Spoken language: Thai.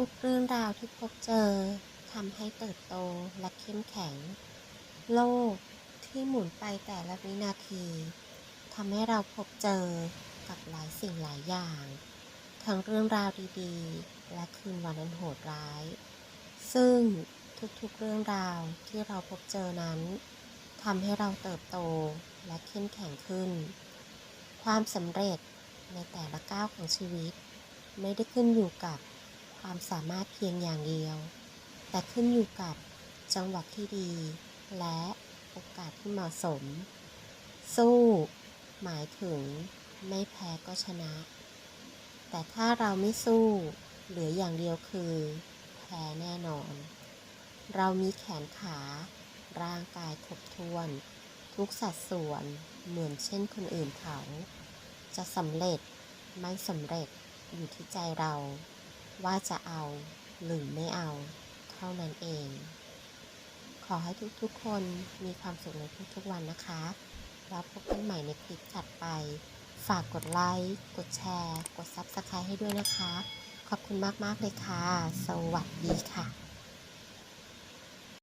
ทุกเรื่องราวที่พบเจอทำให้เติบโตและเข้มแข็ง โลกที่หมุนไปแต่ละวินาทีทำให้เราพบเจอกับหลายสิ่งหลายอย่าง ทั้งเรื่องราวดีๆ และคืนวันอันโหดร้าย ซึ่งทุกๆเรื่องราวที่เราพบเจอนั้นทำให้เราเติบโตและเข้มแข็งขึ้น ความสำเร็จในแต่ละก้าวของชีวิต ไม่ได้ขึ้นอยู่กับ ความสามารถเพียงอย่างเดียว แต่ขึ้นอยู่กับจังหวะที่ดี และโอกาสที่เหมาะสม สู้ หมายถึง ไม่แพ้ก็ชนะ แต่ถ้าเราไม่สู้เหลืออย่างเดียวคือ แพ้แน่นอน เรามีแขนขา ร่างกายครบถ้วน ทุกสัดส่วนเหมือนเช่นคนอื่นเขา จะสำเร็จไม่สำเร็จอยู่ที่ใจเรา ว่าจะเอาหรือไม่เอา เท่านั้นเอง ขอให้ทุกๆคนมีความสุขในทุกๆวันนะคะ แล้วพบกันใหม่ในคลิปถัดไป ฝากกดไลค์ กดแชร์ กด Subscribe ให้ด้วยนะคะ ขอบคุณมากๆเลยค่ะ สวัสดีค่ะ